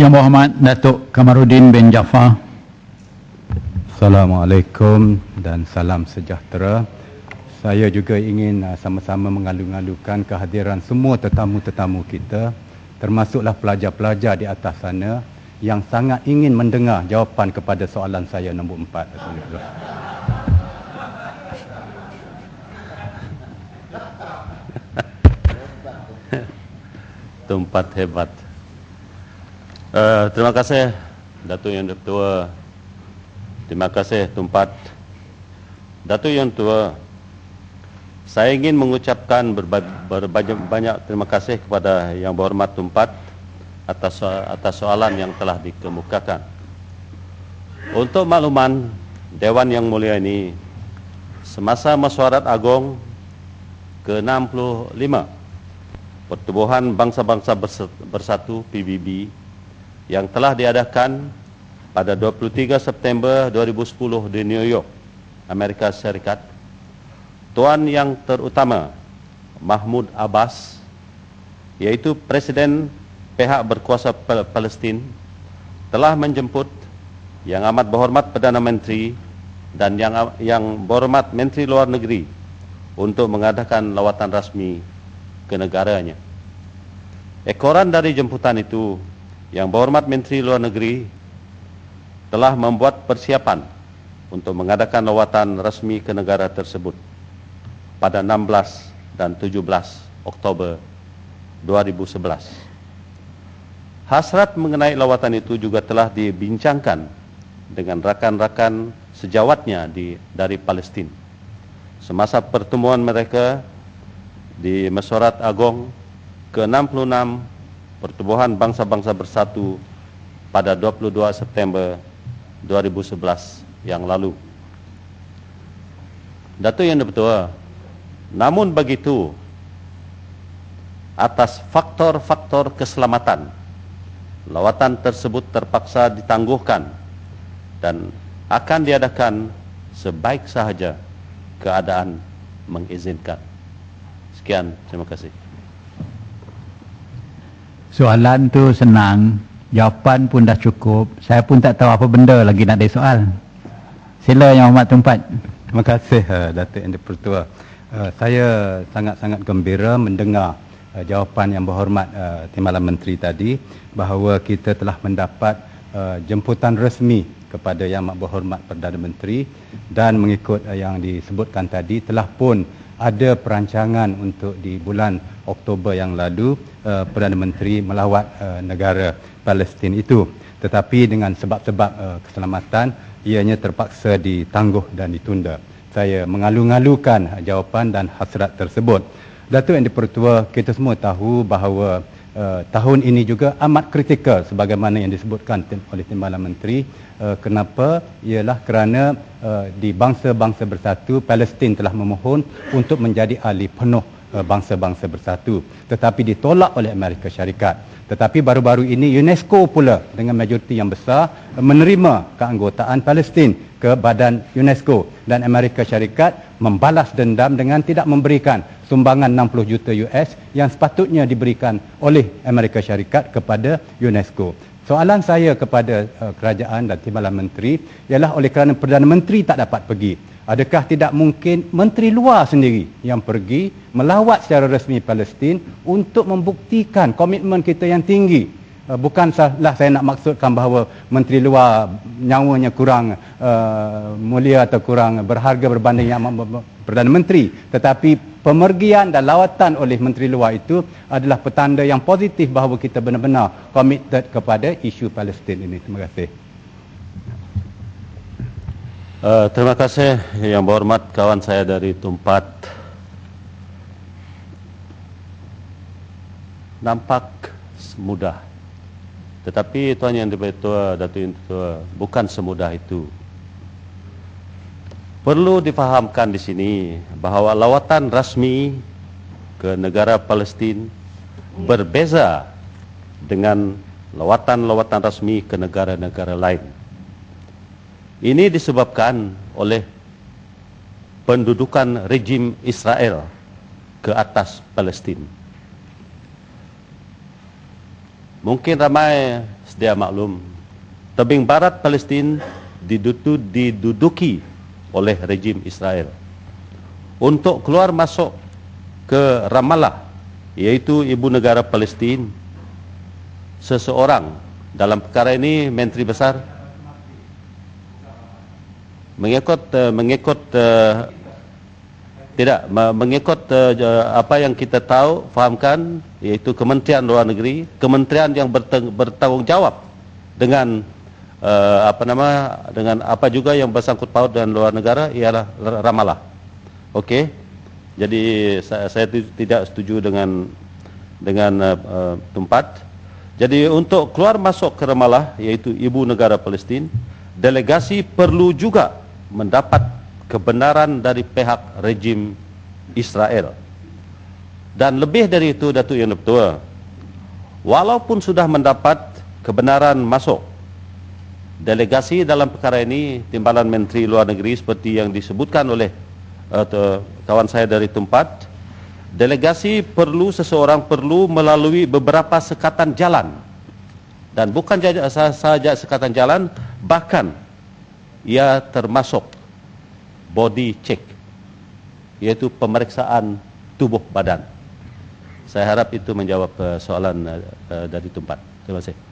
Yang Berhormat Datuk Kamarudin bin Jaafar. Assalamualaikum dan salam sejahtera. Saya juga ingin uh, sama-sama mengalu-alukan kehadiran semua tetamu-tetamu kita termasuklah pelajar-pelajar di atas sana yang sangat ingin mendengar jawapan kepada soalan saya nombor empat. Tempat hebat. Uh, terima kasih Datuk Yang Tua. Terima kasih Tumpat. Datuk Yang Tua, saya ingin mengucapkan berbanyak banyak terima kasih kepada Yang Berhormat Tumpat atas atas soalan yang telah dikemukakan. Untuk makluman Dewan Yang Mulia ini, semasa mesyuarat agung ke-65 Pertubuhan Bangsa-Bangsa Bersatu PBB yang telah diadakan pada 23 September 2010 di New York, Amerika Serikat, Tuan yang terutama Mahmud Abbas, yaitu Presiden pihak berkuasa Palestin, telah menjemput yang amat berhormat Perdana Menteri dan yang yang berhormat Menteri Luar Negeri untuk mengadakan lawatan rasmi ke negaranya. Ekoran dari jemputan itu, yang berhormat Menteri Luar Negeri telah membuat persiapan untuk mengadakan lawatan rasmi ke negara tersebut pada 16 dan 17 Oktober 2011. Hasrat mengenai lawatan itu juga telah dibincangkan dengan rakan-rakan sejawatnya di dari Palestin. Semasa pertemuan mereka di Mesyuarat Agong ke-66 Pertubuhan Bangsa-Bangsa Bersatu pada 22 September 2011 yang lalu. Datuk Yang Dipertua, namun begitu, atas faktor-faktor keselamatan, lawatan tersebut terpaksa ditangguhkan dan akan diadakan sebaik sahaja keadaan mengizinkan. Sekian, terima kasih. Soalan tu senang, jawapan pun dah cukup. Saya pun tak tahu apa benda lagi nak ada soal. Sila Yang Hormat Tumpat. Terima kasih uh, Datuk Yang Dipertua. Uh, saya sangat-sangat gembira mendengar uh, jawapan yang berhormat uh, Timbalan Menteri tadi bahawa kita telah mendapat uh, jemputan resmi kepada Yang Amat Berhormat Perdana Menteri dan mengikut uh, yang disebutkan tadi telah pun ada perancangan untuk di bulan Oktober yang lalu uh, Perdana Menteri melawat uh, negara Palestin itu. Tetapi dengan sebab-sebab uh, keselamatan ianya terpaksa ditangguh dan ditunda. Saya mengalu-alukan jawapan dan hasrat tersebut. Datuk Yang Dipertua kita semua tahu bahawa uh, tahun ini juga amat kritikal sebagaimana yang disebutkan oleh Timbalan Menteri. Uh, kenapa? Ialah kerana uh, di bangsa-bangsa bersatu Palestin telah memohon untuk menjadi ahli penuh uh, bangsa-bangsa bersatu tetapi ditolak oleh Amerika Syarikat tetapi baru-baru ini UNESCO pula dengan majoriti yang besar uh, menerima keanggotaan Palestin ke badan UNESCO dan Amerika Syarikat membalas dendam dengan tidak memberikan sumbangan 60 juta US yang sepatutnya diberikan oleh Amerika Syarikat kepada UNESCO. Soalan saya kepada uh, kerajaan dan timbalan menteri ialah oleh kerana Perdana Menteri tak dapat pergi. Adakah tidak mungkin menteri luar sendiri yang pergi melawat secara resmi Palestin untuk membuktikan komitmen kita yang tinggi? Uh, bukan salah saya nak maksudkan bahawa menteri luar nyawanya kurang uh, mulia atau kurang berharga berbanding yang Perdana Menteri. Tetapi pemergian dan lawatan oleh menteri luar itu adalah petanda yang positif bahawa kita benar-benar committed kepada isu Palestin ini. Terima kasih uh, terima kasih yang berhormat kawan saya dari Tumpat nampak mudah tetapi tuan yang dibertua Datuk yang tua bukan semudah itu. Perlu difahamkan di sini bahawa lawatan rasmi ke negara Palestin berbeza dengan lawatan-lawatan rasmi ke negara-negara lain. Ini disebabkan oleh pendudukan rejim Israel ke atas Palestin. Mungkin ramai sedia maklum, tebing barat Palestin diduduki oleh rejim Israel. Untuk keluar masuk ke Ramallah, iaitu ibu negara Palestin, seseorang dalam perkara ini Menteri Besar mengikut uh, mengikut uh, tidak mengikut uh, apa yang kita tahu fahamkan iaitu Kementerian Luar Negeri kementerian yang bertanggungjawab dengan uh, apa nama dengan apa juga yang bersangkut paut dengan luar negara ialah Ramallah. Okey. Jadi saya, saya tidak setuju dengan dengan uh, tempat. Jadi untuk keluar masuk ke Ramallah iaitu ibu negara Palestin, delegasi perlu juga mendapat kebenaran dari pihak rejim Israel. Dan lebih dari itu Datuk Yang Ketua, walaupun sudah mendapat kebenaran masuk, delegasi dalam perkara ini Timbalan Menteri Luar Negeri seperti yang disebutkan oleh uh, kawan saya dari tempat, delegasi perlu seseorang perlu melalui beberapa sekatan jalan. Dan bukan sahaja sekatan jalan, bahkan ia termasuk body check iaitu pemeriksaan tubuh badan. Saya harap itu menjawab uh, soalan uh, uh, dari tempat. Terima kasih.